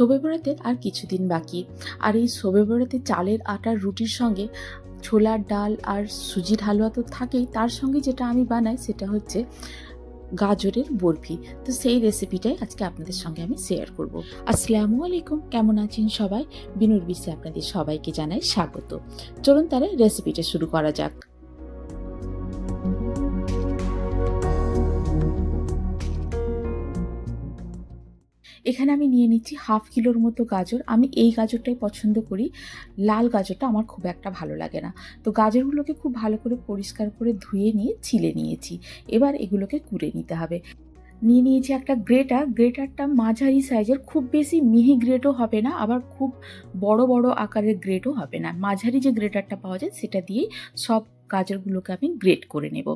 শোবে বরাতের আর কিছুদিন বাকি। আর এই শোবে বরাতে চালের আটার রুটির সঙ্গে ছোলার ডাল আর সুজির হালুয়া তো থাকেই। তার সঙ্গে যেটা আমি বানাই সেটা হচ্ছে গাজরের বরফি। তো সেই রেসিপিটাই আজকে আপনাদের সঙ্গে আমি শেয়ার করব। আসসালামু আলাইকুম, কেমন আছেন সবাই? বিনুর বিশ্বে আপনাদের সবাইকে জানাই স্বাগত। চলুন তাহলে রেসিপিটা শুরু করা যাক। এখানে আমি নিয়ে নিচ্ছি হাফ কিলোর মতো গাজর। আমি এই গাজরটাই পছন্দ করি। লাল গাজরটা আমার খুব একটা ভালো লাগে না। তো গাজরগুলোকে খুব ভালো করে পরিষ্কার করে ধুয়ে নিয়ে ছিলে নিয়েছি। এবার এগুলোকে কুড়ে নিতে হবে। নিয়ে নিয়েছি একটা গ্রেটার। গ্রেটারটা মাঝারি সাইজের। খুব বেশি মিহি গ্রেটও হবে না, আবার খুব বড় বড় আকারের গ্রেটও হবে না। মাঝারি যে গ্রেটারটা পাওয়া যায়, সেটা দিয়েই সব গাজরগুলোকে আমি গ্রেট করে নেব।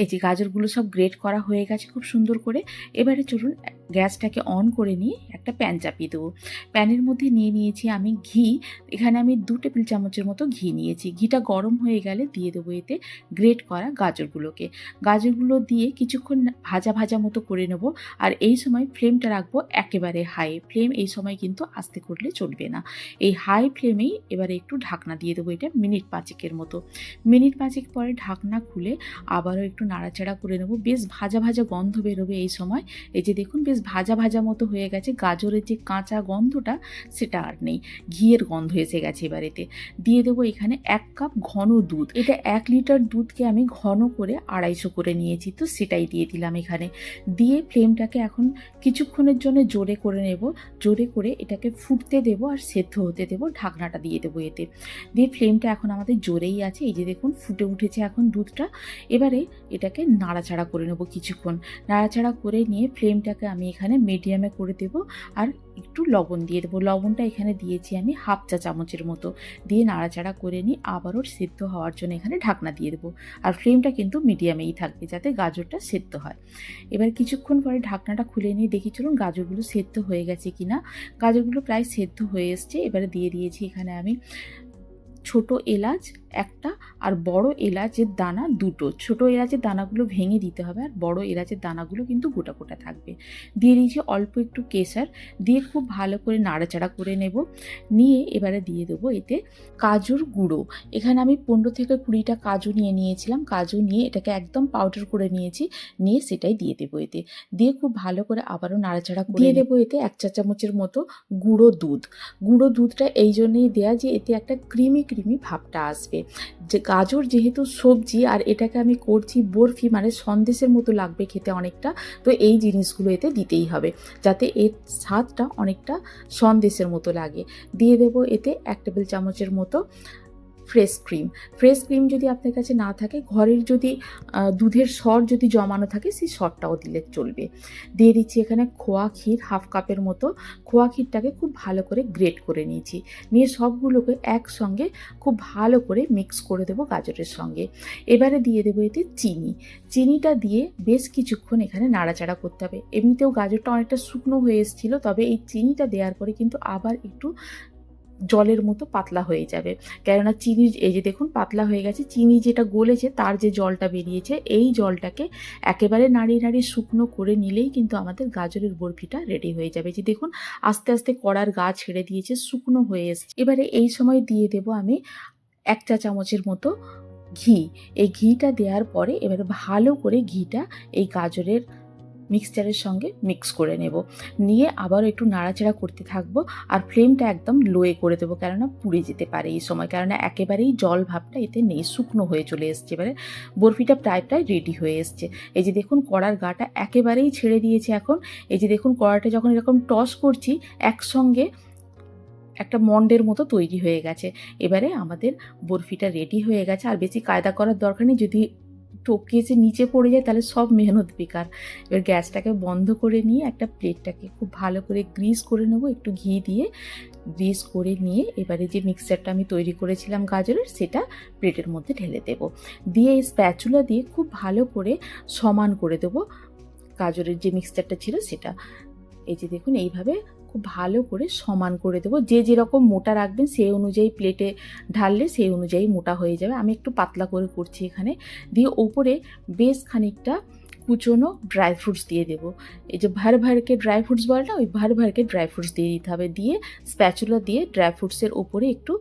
এই যে গাজরগুলো সব গ্রেট করা হয়ে গেছে খুব সুন্দর করে। এবারে চলুন গ্যাসটাকে অন করে নিয়ে একটা প্যান চাপিয়ে দেবো। প্যানের মধ্যে নিয়ে নিয়েছি আমি ঘি। এখানে আমি দু টেবিল চামচের মতো ঘি নিয়েছি। ঘিটা গরম হয়ে গেলে দিয়ে দেবো এতে গ্রেট করা গাজরগুলোকে। গাজরগুলো দিয়ে কিছুক্ষণ ভাজা ভাজা মতো করে নেব আর এই সময় ফ্লেমটা রাখব একেবারে হাই। ফ্লেম এই সময় কিন্তু আস্তে করলে চলবে না। এই হাই ফ্লেমেই এবারে একটু ঢাকনা দিয়ে দেবো এটা মিনিট পাঁচেকের মতো। মিনিট পাঁচেক পরে ঢাকনা খুলে আবারও একটু নাড়াচাড়া করে নেব। বেশ ভাজা ভাজা গন্ধ বেরোবে এই সময়। এই যে দেখুন, বেশ ভাজা ভাজা মতো হয়ে গেছে। গাজরের যে কাঁচা গন্ধটা, সেটা আর নেই। ঘিয়ের গন্ধ এসে গেছে এবারেতে। দিয়ে দেবো এখানে এক কাপ ঘন দুধ। এটা এক লিটার দুধকে আমি ঘন করে আড়াইশো করে নিয়েছি, তো সেটাই দিয়ে দিলাম এখানে। দিয়ে ফ্লেমটাকে এখন কিছুক্ষণের জন্য জোরে করে নেব। জোরে করে এটাকে ফুটতে দেবো আর সেদ্ধ হতে দেবো। ঢাকনাটা দিয়ে দেবো এতে। দিয়ে ফ্লেমটা এখন আমাদের জোরেই আছে। এই যে দেখুন, ফুটে উঠেছে এখন দুধটা। এবারে এটাকে নাড়াচাড়া করে নেব কিছুক্ষণ। নাড়াচাড়া করে নিয়ে ফ্লেমটাকে আমি এখানে মিডিয়ামে করে দেব আর একটু লবণ দিয়ে দেবো। লবণটা এখানে দিয়েছি আমি হাফ চা চামচের মতো। দিয়ে নাড়াচাড়া করে নিয়ে আবারও সেদ্ধ হওয়ার জন্য এখানে ঢাকনা দিয়ে দেবো। আর ফ্লেমটা কিন্তু মিডিয়ামেই থাকবে যাতে গাজরটা সেদ্ধ হয়। এবার কিছুক্ষণ পরে ঢাকনাটা খুলে নিয়ে দেখি, চলুন গাজরগুলো সেদ্ধ হয়ে গেছে কি না গাজরগুলো প্রায় সেদ্ধ হয়ে এসছে। এবারে দিয়ে দিয়েছি এখানে আমি ছোট এলাচ একটা আর বড় এলাচের দানা দুটো। ছোট এলাচের দানাগুলো ভেঙে দিতে হবে আর বড় এলাচের দানাগুলো কিন্তু গোটা গোটা থাকবে। দিয়ে দিয়েছি অল্প একটু কেশর। দিয়ে খুব ভালো করে নাড়াচাড়া করে নেব। নিয়ে এবারে দিয়ে দেবো এতে কাজুর গুঁড়ো। এখানে আমি পনেরো থেকে কুড়িটা কাজু নিয়ে নিয়েছিলাম। কাজু নিয়ে এটাকে একদম পাউডার করে নিয়েছি। নিয়ে সেটাই দিয়ে দেবো এতে। দিয়ে খুব ভালো করে আবারও নাড়াচাড়া করে দিয়ে দেবো এতে এক চা চামচের মতো গুঁড়ো দুধ। গুঁড়ো দুধটা এই জন্যই দেয়া যে এতে একটা ক্রিমি ক্রিমি ভাবটা আসবে। যে গাজর যেহেতু সবজি আর এটাকে আমি করছি বরফি মানে সন্দেশের মতো লাগবে খেতে অনেকটা, তো এই জিনিসগুলো এতে দিতেই হবে যাতে এর স্বাদটা অনেকটা সন্দেশের মতো লাগে। দিয়ে দেব এতে এক টেবিল চামচের মতো ফ্রেশ ক্রিম। ফ্রেশ ক্রিম যদি আপনার কাছে না থাকে, ঘরের যদি দুধের সর যদি জমানো থাকে, সেই সরটাও দিলে চলবে। দিয়ে দিচ্ছি এখানে খোয়া ক্ষীর, হাফ কাপের মতো। খোয়া ক্ষীরটাকে খুব ভালো করে গ্রেট করে নিয়েছি। নিয়ে সবগুলোকে একসঙ্গে খুব ভালো করে মিক্স করে দেবো গাজরের সঙ্গে। এবারে দিয়ে দেবো এতে চিনি। চিনিটা দিয়ে বেশ কিছুক্ষণ এখানে নাড়াচাড়া করতে হবে। এমনিতেও গাজরটা অনেকটা শুকনো হয়ে এসেছিল, তবে এই চিনিটা দেওয়ার পরে কিন্তু আবার একটু জলের মতো পাতলা হয়ে যাবে। কেননা চিনি, এই যে দেখুন পাতলা হয়ে গেছে, চিনি যেটা গলেছে তার যে জলটা বেরিয়েছে, এই জলটাকে একেবারে নাড়িয়ে নাড়িয়ে শুকনো করে নিলেই কিন্তু আমাদের গাজরের বরফিটা রেডি হয়ে যাবে। যে দেখুন আস্তে আস্তে কড়ার গা ছেড়ে দিয়েছে, শুকনো হয়ে এসছে। এবারে এই সময় দিয়ে দেব আমি এক চা চামচের মতো ঘি। এই ঘিটা দেওয়ার পরে এবারে ভালো করে ঘিটা এই গাজরের মিক্সচারের সঙ্গে মিক্স করে নেব। নিয়ে আবারও একটু নাড়াচাড়া করতে থাকব আর ফ্লেমটা একদম লোয়ে করে দেবো কেননা পুড়ে যেতে পারে এই সময়। কেননা একেবারেই জল ভাবটা এতে নেই, শুকনো হয়ে চলে এসছে। এবারে বরফিটা প্রায় প্রায় রেডি হয়ে এসছে। এই যে দেখুন কড়ার গাটা একেবারেই ছেড়ে দিয়েছে এখন। এই যে দেখুন কড়াটা যখন এরকম টস করছি, একসঙ্গে একটা মন্ডের মতো তৈরি হয়ে গেছে। এবারে আমাদের বরফিটা রেডি হয়ে গেছে। আর বেশি কায়দা করার দরকার নেই। যদি টপকিয়ে যে নিচে পড়ে যায়, তাহলে সব মেহনত বেকার। এবার গ্যাসটাকে বন্ধ করে নিয়ে একটা প্লেটটাকে খুব ভালো করে গ্রিস করে নেব, একটু ঘি দিয়ে গ্রিস করে নিয়ে এবারে যে মিক্সচারটা আমি তৈরি করেছিলাম গাজরের, সেটা প্লেটের মধ্যে ঢেলে দেব। দিয়ে এই স্প্যাচুলা দিয়ে খুব ভালো করে সমান করে দেবো গাজরের যে মিক্সচারটা ছিল সেটা। এই যে দেখুন, এইভাবে খুব ভালো করে সমান করে দেবো। যে যেরকম মোটা রাখবেন সেই অনুযায়ী প্লেটে ঢাললে সেই অনুযায়ী মোটা হয়ে যাবে। আমি একটু পাতলা করে করছি এখানে। দিয়ে ওপরে বেশ খানিকটা কুচোনো ড্রাই ফ্রুটস দিয়ে দেবো। এই যে ভার ভারকে ড্রাই ফ্রুটস বলে না, ওই ভার ভারকে ড্রাই ফ্রুটস দিয়ে দিতে হবে। দিয়ে স্প্যাচুলা দিয়ে ড্রাই ফ্রুটসের ওপরে একটু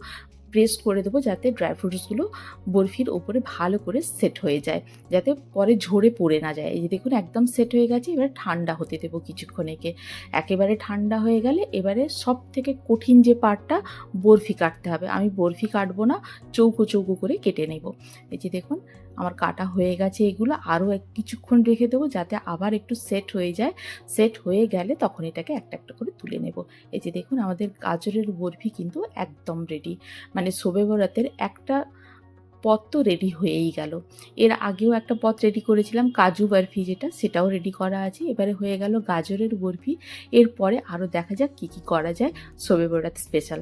প্রেস করে দেবো যাতে ড্রাই ফ্রুটসগুলো বরফির ওপরে ভালো করে সেট হয়ে যায়, যাতে পরে ঝরে পড়ে না যায়। এই যে দেখুন একদম সেট হয়ে গেছে, এবার ঠান্ডা হতে দেবো কিছুক্ষণ একে। একেবারে ঠান্ডা হয়ে গেলে এবারে সব থেকে কঠিন যে পার্টটা বরফি কাটতে হবে। আমি বরফি কাটবো না, চৌকো চৌকো করে কেটে নেব। এই যে দেখুন আমার কাটা হয়ে গেছে এগুলো আরও এক কিছুক্ষণ রেখে দেবো যাতে আবার একটু সেট হয়ে যায়। সেট হয়ে গেলে তখন এটাকে একটা একটা করে তুলে নেব। এই যে দেখুন আমাদের গাজরের বরফি কিন্তু একদম রেডি মানে শোবে বরাতের একটা পথ তো রেডি হয়েই গেল। এর আগেও একটা পথ রেডি করেছিলাম, কাজু বরফি যেটা, সেটাও রেডি করা আছে। এবারে হয়ে গেল গাজরের বরফি। এরপরে আরও দেখা যাক কী কী করা যায় শোবে বরাত স্পেশাল